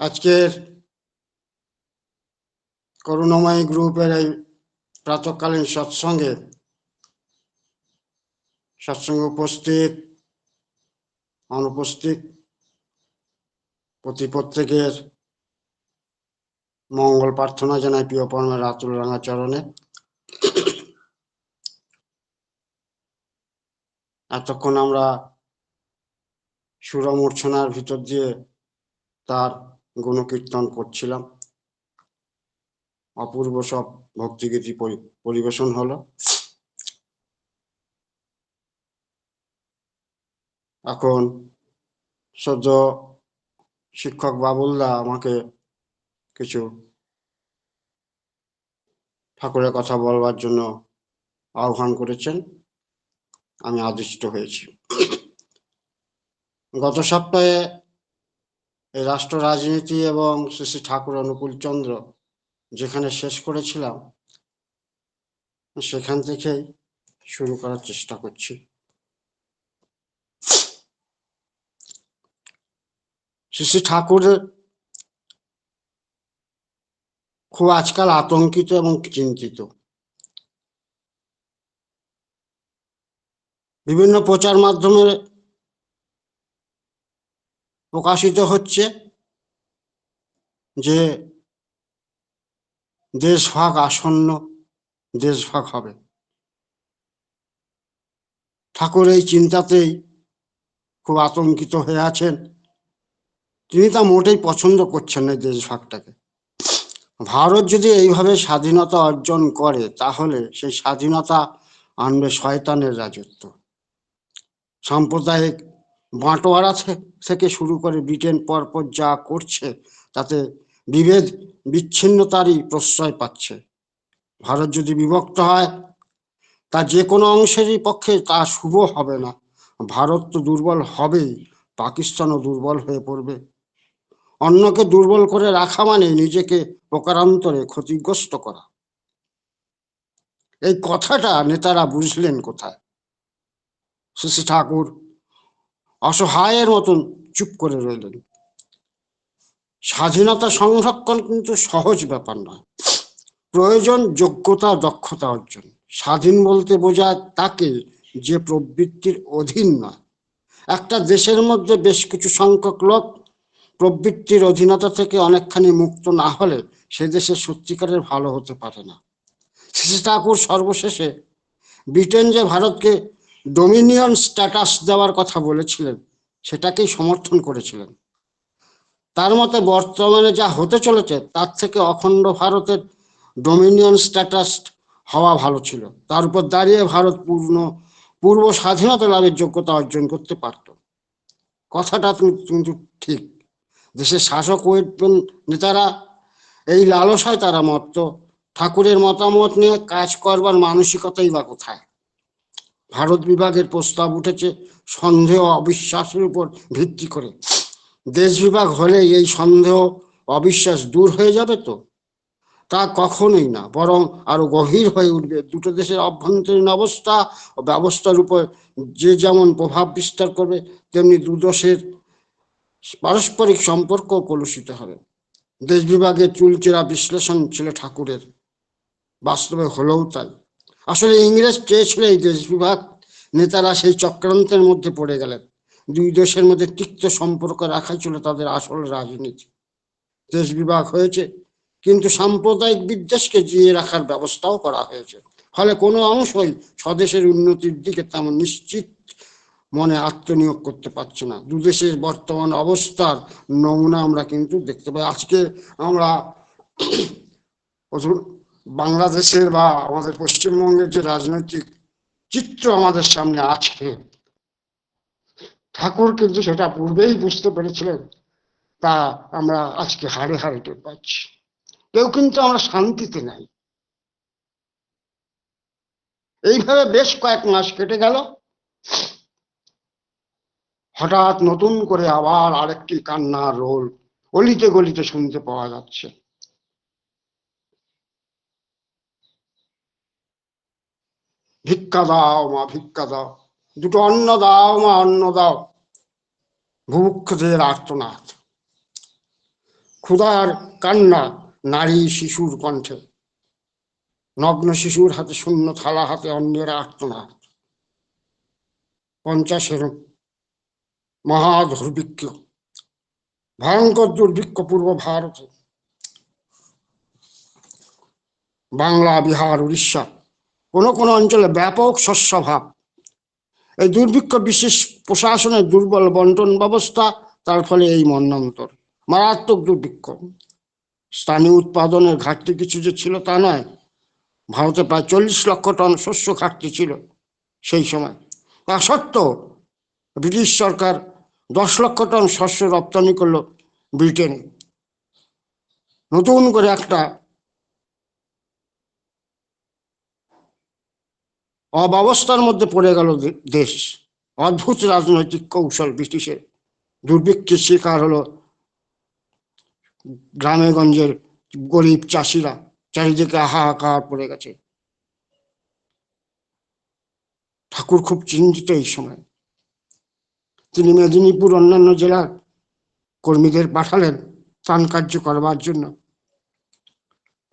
আজকের করুণাময়ী গ্রুপের এই প্রাতকালীন সৎসঙ্গে সৎসঙ্গে উপস্থিত, অনুপস্থিত প্রতি প্রত্যেকের মঙ্গল প্রার্থনা জানাই প্রিয় পরমের রাতুল রাঙা চরণে। এতক্ষণ আমরা সুরমূর্ছনার ভিতর দিয়ে তার গুণকীর্তন করছিলাম। অপূর্ব সব ভক্তিগীতি পরি- পরিবেশন হলো। এখন সদ্য শিক্ষক বাবুলদা আমাকে কিছু ঠাকুরের কথা বলবার জন্য আহ্বান করেছেন। আমি আদিষ্ট হয়েছি। গত সপ্তাহে এই রাষ্ট্র রাজনীতি এবং শ্রী শ্রী ঠাকুর অনুকূল চন্দ্র যেখানে শেষ করেছিলাম, সেখান থেকেই শুরু করার চেষ্টা করছি। শ্রী শ্রী ঠাকুরের খুব আজকাল আতঙ্কিত এবং চিন্তিত। বিভিন্ন প্রচার মাধ্যমে প্রকাশিত হচ্ছে যে দেশভাগ আসন্ন দেশভাগ হবে। ঠাকুর এই চিন্তাতেই খুব আতঙ্কিত হয়ে আছেন। তিনি তা মোটেই পছন্দ করছেন না দেশভাগটাকে ভারত যদি এইভাবে স্বাধীনতা অর্জন করে, তাহলে সেই স্বাধীনতা আনবে শয়তানের রাজত্ব। সাম্প্রদায়িক বাঁটোয়ারা থেকে শুরু করে ব্রিটেন পরপর যা করছে, তাতে বিভেদ বিচ্ছিন্নতারই প্রশ্রয় পাচ্ছে। ভারত যদি বিভক্ত হয়, তা যে কোনো অংশেরই পক্ষে তা শুভ হবে না। ভারত তো দুর্বল হবেই, পাকিস্তানও দুর্বল হয়ে পড়বে। অন্যকে দুর্বল করে রাখা মানে নিজেকে প্রকারান্তরে ক্ষতিগ্রস্ত করা। এই কথাটা নেতারা বুঝলেন কোথায়? শ্রী ঠাকুর অসহায়ের মতন চুপ করে রইলেন। স্বাধীনতা সংরক্ষণ কিন্তু সহজ ব্যাপার নয়। প্রয়োজন যোগ্যতা, দক্ষতা অর্জন। স্বাধীন বলতে বোঝায় তাকে যে প্রবৃত্তির অধীন নয়। একটা দেশের মধ্যে বেশ কিছু সংখ্যক লোক প্রবৃত্তির অধীনতা থেকে অনেকখানি মুক্ত না হলে সে দেশে সত্যিকারের ভালো হতে পারে না। শ্রী ঠাকুর সর্বশেষে ব্রিটেন যে ভারতকে ডোমিনিয়ন স্ট্যাটাস দেওয়ার কথা বলেছিলেন সেটাকেই সমর্থন করেছিলেন। তার মতে, বর্তমানে যা হতে চলেছে, তার থেকে অখণ্ড ভারতের ডোমিনিয়ন স্ট্যাটাস হওয়া ভালো ছিল। তার উপর দাঁড়িয়ে ভারত পূর্ণ, পূর্ব স্বাধীনতা লাভের যোগ্যতা অর্জন করতে পারত। কথাটা কিন্তু ঠিক। দেশের শাসক ও নেতারা এই লালসায় তারা মত্ত। ঠাকুরের মতামত নিয়ে কাজ করবার মানসিকতাই বা কোথায়? ভারত বিভাগের প্রস্তাব উঠেছে সন্দেহ অবিশ্বাসের উপর ভিত্তি করে। দেশ বিভাগ হলে এই সন্দেহ অবিশ্বাস দূর হয়ে যাবে তো? তা কখনোই না, বরং আরও গভীর হয়ে উঠবে। দুটো দেশের অভ্যন্তরীণ অবস্থা ও ব্যবস্থার উপর যে যেমন প্রভাব বিস্তার করবে, তেমনি দু দেশের পারস্পরিক সম্পর্ক কলুষিত হবে। দেশ বিভাগের চুলচেরা বিশ্লেষণ ছিল ঠাকুরের। বাস্তবে হলেও তাই। আসলে ইংরেজ চেয়েছিল এই দেশ বিভাগ নেতারা সেই চক্রান্তের মধ্যে পড়ে গেলেন। দুই দেশের মধ্যে তিক্ত সম্পর্ক রাখাই ছিল তাদের আসল রাজনীতি। দেশ বিভাগ হয়েছে, কিন্তু সাম্প্রদায়িক বিদ্বেষকে জিয়ে রাখার ব্যবস্থাও করা হয়েছে। ফলে কোনো অংশই স্বদেশের উন্নতির দিকে তেমন নিশ্চিত মনে আত্মনিয়োগ করতে পারছে না। দুদেশের বর্তমান অবস্থার নমুনা আমরা কিন্তু দেখতে পাই। আজকে আমরা বাংলাদেশের বা আমাদের পশ্চিমবঙ্গের যে রাজনৈতিক চিত্র আমাদের সামনে আছে, ঠাকুর কিন্তু সেটা পূর্বেই বুঝতে পেরেছিলেন, তা আমরা আজকে হারে হারে টের পাচ্ছি। কেউ কিন্তু আমরা শান্তিতে নাই। এইভাবে বেশ কয়েক মাস কেটে গেল। হঠাৎ নতুন করে আবার আরেকটি কান্নার রোল অলিতে গলিতে শুনতে পাওয়া যাচ্ছে। ভিক্ষা দাও মা, ভিক্ষা দাও। দুটো অন্ন দাও মা, অন্ন দাও। ভুভুক্ষদের আর্তনাদ। ক্ষুধার কান্না নারী শিশুর কণ্ঠে। নগ্ন শিশুর হাতে শূন্য থালা, হাতে অন্যের আর্তনাদ। পঞ্চাশের মহা দুর্ভিক্ষ ভয়ঙ্কর দুর্ভিক্ষ পূর্ব ভারতে। বাংলা, বিহার, উড়িষ্যা। কোনো কোনো অঞ্চলে ব্যাপক শস্যভাব এই দুর্ভিক্ষ বিশেষ প্রশাসনের দুর্বল বন্টন ব্যবস্থা, তার ফলে এই মন্বন্তর মারাত্মক দুর্ভিক্ষ। স্থানীয় উৎপাদনের ঘাটতি কিছু যে ছিল তা নয়। ভারতে প্রায় চল্লিশ লক্ষ টন শস্য ঘাটতি ছিল সেই সময়। তা সত্ত্বেও ব্রিটিশ সরকার দশ লক্ষ টন শস্য রপ্তানি করল ব্রিটেনে। নতুন করে একটা অব্যবস্থার মধ্যে পড়ে গেল দেশ। অদ্ভুত রাজনৈতিক কৌশল ব্রিটিশের দুর্ভিক্ষের শিকার হলো গ্রামে গঞ্জের গরিব চাষিরা। চারিদিকে হাহাকার পড়ে গেছে। ঠাকুর খুব চিন্তিত এই সময়। তিনি মেদিনীপুর অন্যান্য জেলার কর্মীদের পাঠালেন ত্রাণ কার্য করবার জন্য।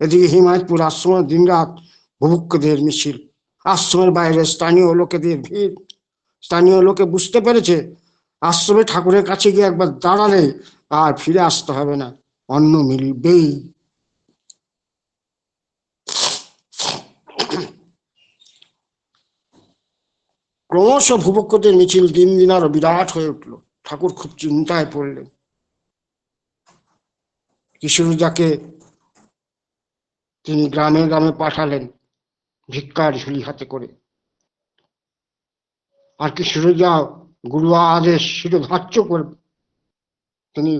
এদিকে হিমায়তপুর আশ্রমে দিনরাত ভুভুক্ষদের মিছিল। আশ্রমের বাইরে, স্থানীয় লোকেদের ভিড়। স্থানীয় লোকে বুঝতে পেরেছে, আশ্রমে ঠাকুরের কাছে গিয়ে একবার দাঁড়ালে আর ফিরে আসতে হবে না, অন্ন মিলবেই। ক্রমশ ভূপক্ষদের মিছিল দিন দিন আরও বিরাট হয়ে উঠল। ঠাকুর খুব চিন্তায় পড়লেন। কিশোরীদাকে তিনি গ্রামে গ্রামে পাঠালেন। ভিক্ষার ঝুলি হাতে করে। আর কি কিশোরীদা গুরু আদেশ শিরোধার্য করে, তিনি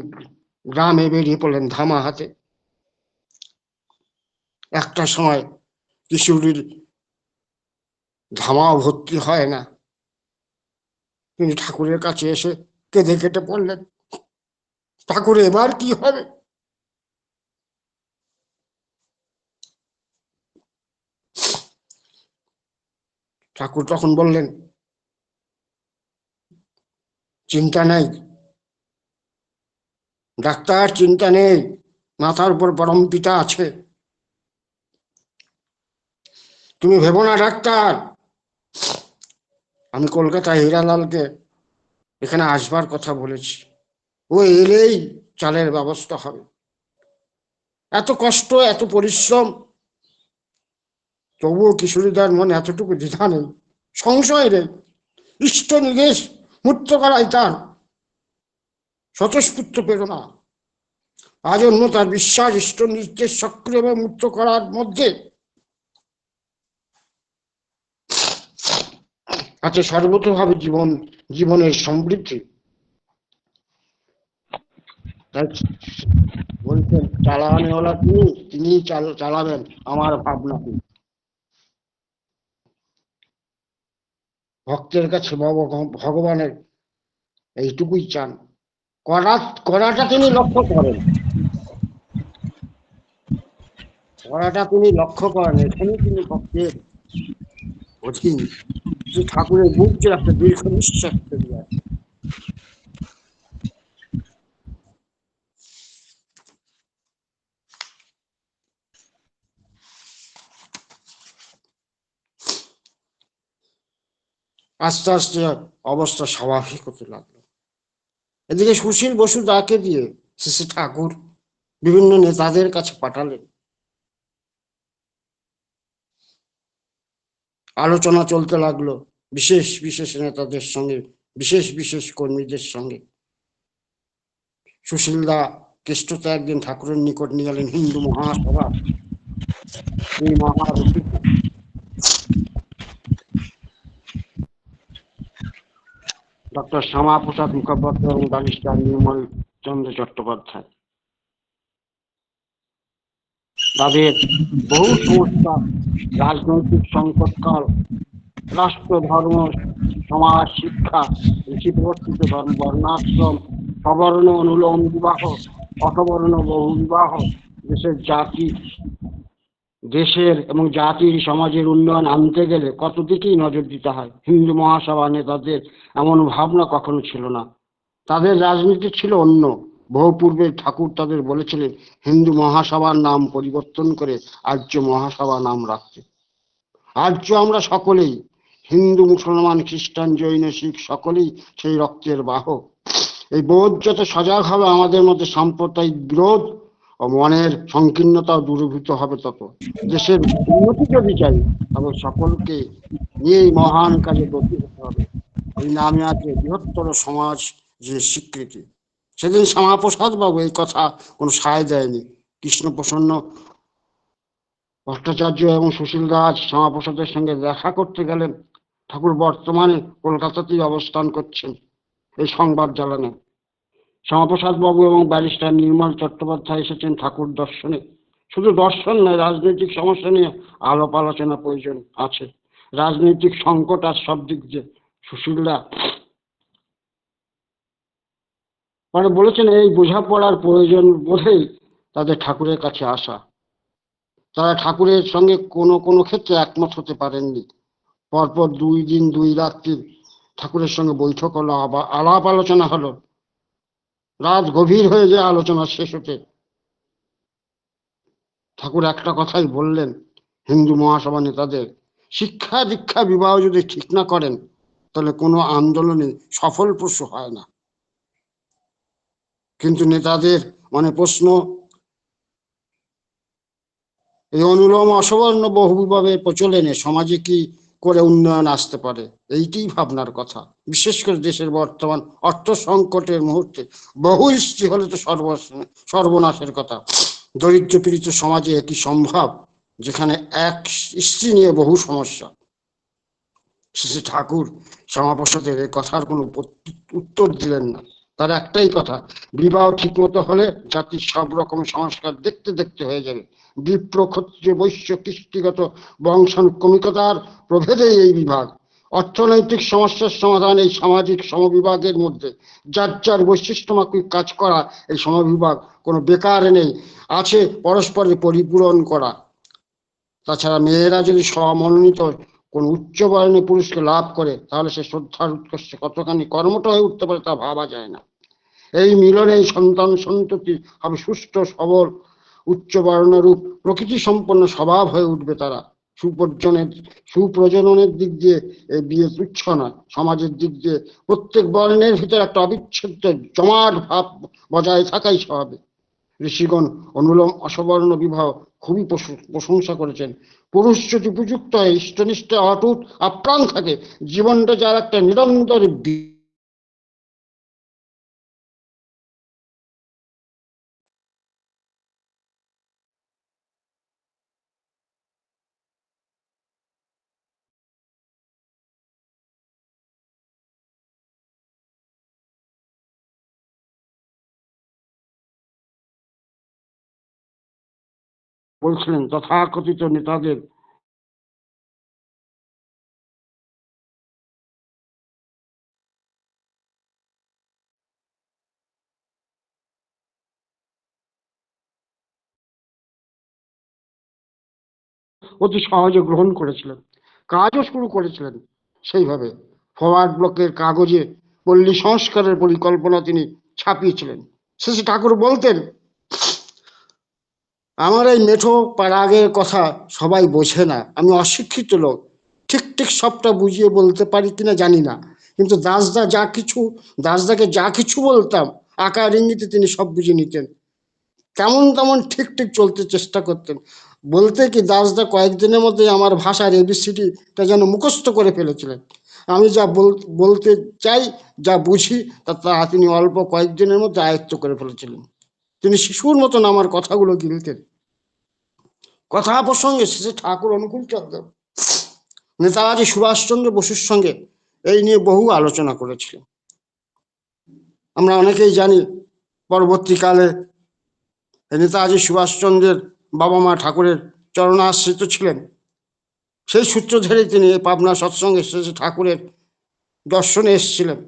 গ্রামে বেরিয়ে পড়লেন ধামা হাতে। একটা সময় কিশোরীর ধামাও ভর্তি হয় না। তিনি ঠাকুরের কাছে এসে কেঁদে কেটে পড়লেন, ঠাকুর, এবার কি হবে? ঠাকুর তখন বললেন, চিন্তা নেই। ডাক্তার, চিন্তা নেই। মাথার উপর পরম পিতা আছে। তুমি ভেবো না ডাক্তার। আমি কলকাতায় হীরালালকে এখানে আসবার কথা বলেছি। ও এলেই চালের ব্যবস্থা হবে। এত কষ্ট, এত পরিশ্রম তবুও কিশোরীদার মনে এতটুকু দ্বিধা নেই। সংশয় নেই ইষ্ট নির্দেশ মূর্ত করাই তার। স্বতঃস্ফূর্ত প্রেরণা। আজন্ম তার বিশ্বাস, ইষ্ট নির্দেশ সক্রিয়ভাবে মুক্ত করার মধ্যে। আছে সর্বতভাবে জীবন, জীবনের সমৃদ্ধি। বলছেন চালানেওয়ালা তিনি তিনি চালাবেন আমার ভাবনা ভক্তের কাছে ভগ- ভগবানের এইটুকুই চান। করা, করাটা তিনি লক্ষ্য করেন। করাটা তিনি লক্ষ্য করেন। এখানে তিনি ভক্তের অধীন ঠাকুরের বুক যে একটা দীর্ঘ নিঃশ্বাস বেরিয়ে আসে। আস্তে আস্তে অবস্থা স্বাভাবিক হতে লাগল। এদিকে সুশীল বসু দাকে দিয়ে শ্রী ঠাকুর বিভিন্ন নেতাদের কাছে পাঠালেন। আলোচনা চলতে লাগল বিশেষ বিশেষ নেতাদের সঙ্গে, বিশেষ বিশেষ কর্মীদের সঙ্গে। সুশীল দা কেষ্টতা একদিন ঠাকুরের নিকট নিয়ে গেলেন হিন্দু মহাসভা। এই মহারথী ডক্টর শ্যামা প্রসাদ মুখোপাধ্যায় এবং ব্যারিস্টার নির্মল চন্দ্র চট্টোপাধ্যায়। তাদের বহু সমস্যা রাজনৈতিক সংকটকাল, রাষ্ট্র ধর্ম, সমাজ, শিক্ষা ঋষি প্রবর্তিত ধর্ম, বর্ণাশ্রম, সবর্ণ অনুলোম বিবাহ, অসবর্ণ বহু বিবাহ, দেশের জাতি দেশের এবং জাতির, সমাজের উন্নয়ন আনতে গেলে কত দিকেই নজর দিতে হয়? হিন্দু মহাসভা নেতাদের এমন ভাবনা কখনো ছিল না। তাদের রাজনীতি ছিল অন্য। বহু পূর্বে ঠাকুর তাদের বলেছিলেন, হিন্দু মহাসভার নাম পরিবর্তন করে আর্য মহাসভা নাম রাখতে। আর্য আমরা সকলেই, হিন্দু, মুসলমান, খ্রিস্টান, জৈন, শিখ, সকলেই সেই রক্তের বাহক। এই বোধ যত সজাগ হবে, আমাদের মধ্যে সাম্প্রদায়িক বিরোধ মনের সংকীর্ণতা দূরীভূত হবে তত। দেশের উন্নতি যদি চাই, তবে সকলকে নিয়ে এই মহান কাজে ব্রতী হতে হবে। এই নামে আছে বৃহত্তর সমাজ যে স্বীকৃতি, সেদিন শ্যামাপ্রসাদ বাবু এই কথা কোনো সায় দেয়নি। কৃষ্ণ প্রসন্ন ভট্টাচার্য এবং সুশীল দাস শ্যামাপ্রসাদের সঙ্গে দেখা করতে গেলেন। ঠাকুর বর্তমানে কলকাতাতেই অবস্থান করছেন। এই সংবাদ জানানে শ্যামাপ্রসাদ বাবু এবং ব্যারিস্টার নির্মল চট্টোপাধ্যায় এসেছেন ঠাকুর দর্শনে। শুধু দর্শন নয়, রাজনৈতিক সমস্যা নিয়ে আলাপ আলোচনা প্রয়োজন আছে। রাজনৈতিক সংকট আর সব দিক দিয়ে সুশীলরা মানে বলেছেন, এই বোঝাপড়ার প্রয়োজন বোধেই তাদের ঠাকুরের কাছে আসা। তারা ঠাকুরের সঙ্গে কোনো কোনো ক্ষেত্রে একমত হতে পারেননি। পরপর দুই দিন, দুই রাত্রি ঠাকুরের সঙ্গে বৈঠক হলো, আবার আলাপ আলোচনা হলো। রাত গভীর হয়ে যায়, আলোচনা শেষ হতে ঠাকুর একটা কথাই বললেন হিন্দু মহাসভা নেতাদের, শিক্ষা দীক্ষা বিবাহ যদি ঠিক না করেন, তাহলে কোনো আন্দোলনে সফল সফলপ্রসূ হয় না। কিন্তু নেতাদের মানে প্রশ্ন, এই অনুলোম অসবর্ণ বহুবিভাবে প্রচলনে, সমাজে কি করে উন্নয়ন আসতে পারে। এইটি ভাবনার কথা। বিশেষ করে দেশের বর্তমান অর্থ সংকটের মুহূর্তে বহু স্ত্রী হলে তো সর্ব সর্বনাশের কথা। দরিদ্র পীড়িত সমাজে একই সম্ভব, যেখানে এক স্ত্রী নিয়ে বহু সমস্যা। শ্রী ঠাকুর শ্যামাপ্রসাদের এ কথার কোনো উত্তর দিলেন না। তার একটাই কথা, বিবাহ ঠিক মতো হলে জাতির সব রকম সংস্কার দেখতে দেখতে হয়ে যাবে। বিপ্র ক্ষত্রিয় বৈশ্য কৃষ্টিগত বংশানুক্রমিকতার প্রভেদে এই বিভাগ। অর্থনৈতিক সমস্যার সমাধান এই সামাজিক সমবিভাগের মধ্যে। যার যার বৈশিষ্ট্যমাফিক কাজ করা এই সমবিভাগ কোনো বেকার নেই, আছে পরস্পরের পরিপূরণ করা। তাছাড়া মেয়েরা যদি সমন্বিত কোন উচ্চ বর্ণে পুরুষকে লাভ করে, তাহলে সে শ্রদ্ধার উৎকর্ষে কতখানি কর্মটা হয়ে উঠতে পারে তা ভাবা যায় না। এই মিলনে সন্তান সন্ততি হবে সুষ্ঠ, সবল, উচ্চ বর্ণরূপ, প্রকৃতি সম্পন্ন স্বভাব হয়ে উঠবে তারা। সুপর্জনের, সুপ্রজননের দিক দিয়ে এই বিয়ে তুচ্ছ নয়। সমাজের দিক দিয়ে প্রত্যেক বর্ণের ভিতরে একটা অবিচ্ছেদ্য জমাট ভাব বজায় থাকাই স্বাভাবিক। ঋষিগণ অনুলম অসবর্ণ বিবাহ খুবই প্রশংসা করেছেন। পুরুষ যদি উপযুক্ত হয়, ইষ্টনিষ্ঠা অটুট আপ্রাণ থাকে, জীবনটা যার একটা নিরন্তর বলছিলেন তথাকথিত নেতাদের অতি সহজে গ্রহণ করেছিলেন। কাজও শুরু করেছিলেন সেইভাবে। ফরওয়ার্ড ব্লকের কাগজে পল্লী সংস্কারের পরিকল্পনা তিনি ছাপিয়েছিলেন। শেষে ঠাকুর বলতেন আমার এই মেঠো পাড়াগের কথা সবাই বোঝে না। আমি অশিক্ষিত লোক। ঠিক ঠিক সবটা বুঝিয়ে বলতে পারি কিনা জানি না। কিন্তু দাসদা যা কিছু, দাসদাকে যা কিছু বলতাম, আকার ইঙ্গিতে তিনি সব বুঝে নিতেন। তেমন তেমন ঠিক ঠিক চলতে চেষ্টা করতেন। বলতে কি দাসদা কয়েকদিনের মধ্যে আমার ভাষার এবিসিডিটা যেন মুখস্থ করে ফেলেছিলেন। আমি যা বলতে চাই, যা বুঝি তা তিনি অল্প কয়েকদিনের মধ্যে আয়ত্ত করে ফেলেছিলেন। তিনি শিশুর মতন আমার কথাগুলো গিলতেন। কথা প্রসঙ্গে শেষে ঠাকুর অনুকূল চন্দ্র, নেতাজি সুভাষচন্দ্র বসুর সঙ্গে এই নিয়ে বহু আলোচনা করেছিলেন। আমরা অনেকেই জানি পরবর্তীকালে নেতাজি সুভাষচন্দ্রের বাবা মা ঠাকুরের চরণাশ্রিত ছিলেন। সেই সূত্র ধরে তিনি পাবনা সৎসঙ্গে শেষে ঠাকুরের দর্শনে এসেছিলেন।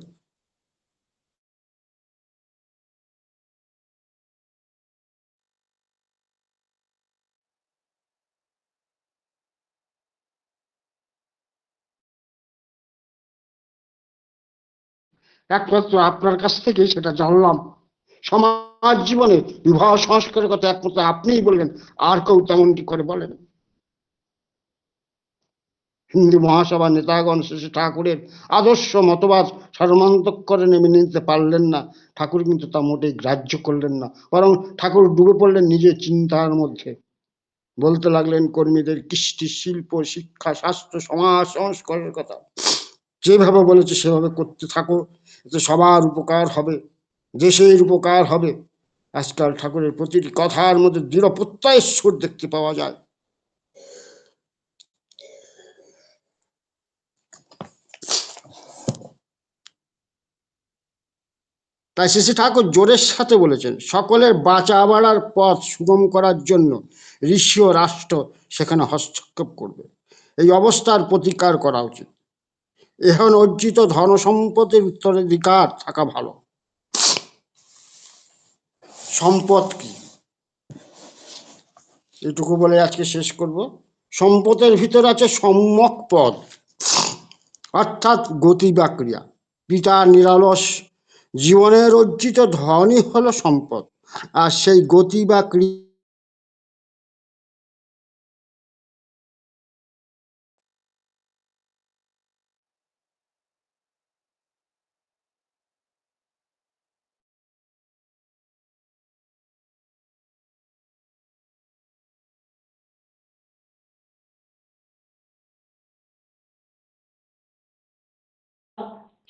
একমাত্র আপনার কাছ থেকে সেটা জানলাম। সমাজ জীবনে বিবাহ সংস্কারের কথা একমাত্র আপনিই বললেন, আর কেউ তেমনটি করে বলেন। হিন্দু মহাসভা নেতাগণ শ্রী ঠাকুরের আদর্শ মতবাদ সর্বান্তকরে নেমে নিতে পারলেন না। ঠাকুর কিন্তু তা মোটেই গ্রাহ্য করলেন না, বরং ঠাকুর ডুবে পড়লেন নিজের চিন্তার মধ্যে। বলতে লাগলেন, কর্মীদের কৃষ্টি, শিল্প, শিক্ষা, স্বাস্থ্য, সমাজ, সংস্কারের কথা। যেভাবে বলেছে, সেভাবে করতে থাকো। এতে সবার উপকার হবে দেশের উপকার হবে। আজকাল ঠাকুরের প্রতিটি কথার মধ্যে দৃঢ় প্রত্যয়ের সুর দেখতে পাওয়া যায়। তাই শ্রী ঠাকুর জোরের সাথে বলেছেন, সকলের বাঁচা বাড়ার পথ সুগম করার জন্য ঋষি ও রাষ্ট্র সেখানে হস্তক্ষেপ করবে। এই অবস্থার প্রতিকার করা উচিত। এখন অর্জিত ধন সম্পদের উত্তরাধিকার থাকা ভালো। সম্পদ কি? এটুকু বলে আজকে শেষ করব। সম্পদের ভিতর আছে সম্যক পদ, অর্থাৎ গতি বা ক্রিয়া। পিতা নিরালস, জীবনের অর্জিত ধনই হলো সম্পদ, আর সেই গতি বা ক্রিয়া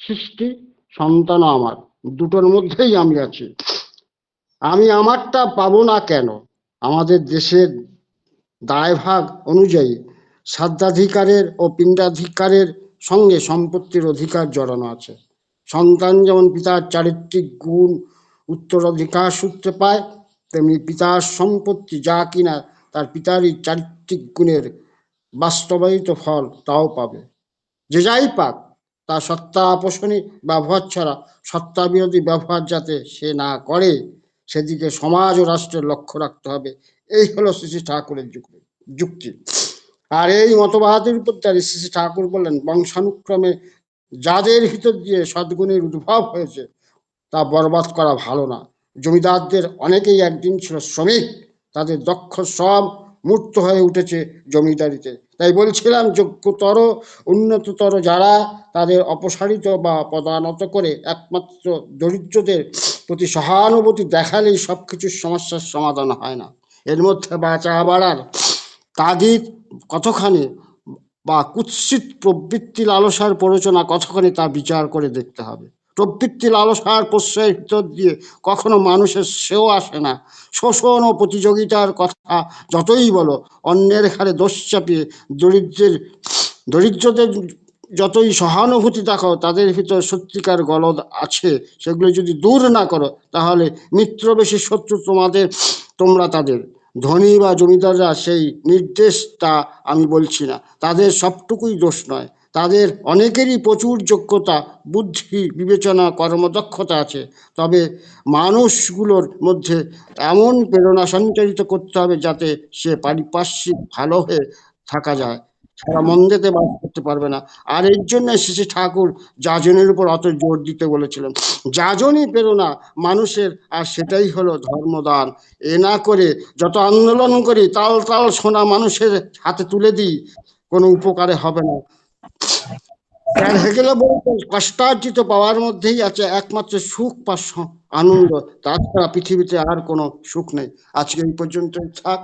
সৃষ্টি, সন্তান আমার। দুটোর মধ্যেই আমি আছি। আমি আমারটা পাবো না কেন? আমাদের দেশের দায়ভাগ অনুযায়ী সাধ্যাধিকারের ও পিণ্ডাধিকারের সঙ্গে সম্পত্তির অধিকার জড়ানো আছে। সন্তান যেমন পিতার চারিত্রিক গুণ, উত্তরাধিকার সূত্রে পায়, তেমনি পিতার সম্পত্তি যা কিনা তার পিতারই চারিত্রিক গুণের বাস্তবায়িত ফল তাও পাবে। যে যাই পাক তার সত্তা আপোষণী ব্যবহার ছাড়া সত্তা বিরোধী ব্যবহার যাতে সে না করে, সেদিকে সমাজ ও রাষ্ট্রের লক্ষ্য রাখতে হবে। এই হলো শ্রী ঠাকুরের যুক্তি আর এই মতবাদের উপর দাঁড়িয়ে শ্রী ঠাকুর বললেন, বংশানুক্রমে যাদের ভিতর দিয়ে সদ্গুণের উদ্ভব হয়েছে, তা বরবাদ করা ভালো না। জমিদারদের অনেকেই একদিন ছিল শ্রমিক, তাদের দক্ষ সব মূর্ত হয়ে উঠেছে জমিদারিতে। তাই বলছিলাম যোগ্যতর, উন্নততর যারা তাদের অপসারিত বা পদানত করে একমাত্র দরিদ্রদের প্রতি সহানুভূতি দেখালেই সবকিছুর সমস্যার সমাধান হয় না। এর মধ্যে বাঁচা বাড়ার তাগিদ কতখানি বা কুৎসিত প্রবৃত্তি লালসার প্ররোচনা কতখানি তা বিচার করে দেখতে হবে। প্রবৃত্তি লালসার প্রশ্রয়ের ভিতর দিয়ে কখনো মানুষের সেও আসে না। শোষণ ও প্রতিযোগিতার কথা যতই বলো, অন্যের ঘাড়ে দোষ চাপিয়ে দরিদ্রের, দরিদ্রদের যতই সহানুভূতি দেখাও, তাদের ভিতর সত্যিকার গলদ আছে। সেগুলো যদি দূর না করো, তাহলে মিত্র বেশি শত্রু তোমাদের, তোমরা তাদের। ধনী বা জমিদাররা সেই নির্দেশ তা আমি বলছি না। তাদের সবটুকুই দোষ নয়। তাদের অনেকেরই প্রচুর যোগ্যতা, বুদ্ধি, বিবেচনা, কর্মদক্ষতা আছে। তবে মানুষগুলোর মধ্যে এমন প্রেরণা সঞ্চারিত করতে হবে যাতে সে পারিপার্শ্বিক ভালো হয়ে থাকা যায়। সারা মন্দেতে বাস করতে পারবে না। আর এর জন্য শ্রী ঠাকুর যাজনের উপর অত জোর দিতে বলেছিলেন। যাজনই প্রেরণা মানুষের, আর সেটাই হলো ধর্মদান। এ না করে যত আন্দোলন করি, তাল তাল সোনা মানুষের হাতে তুলে দিই, কোনো উপকারে হবে না। হেগেলে বলতেন কষ্টার্জিত পাওয়ার মধ্যেই আছে একমাত্র সুখ বা আনন্দ। তাছাড়া পৃথিবীতে আর কোনো সুখ নেই। আজকে এই পর্যন্ত থাক।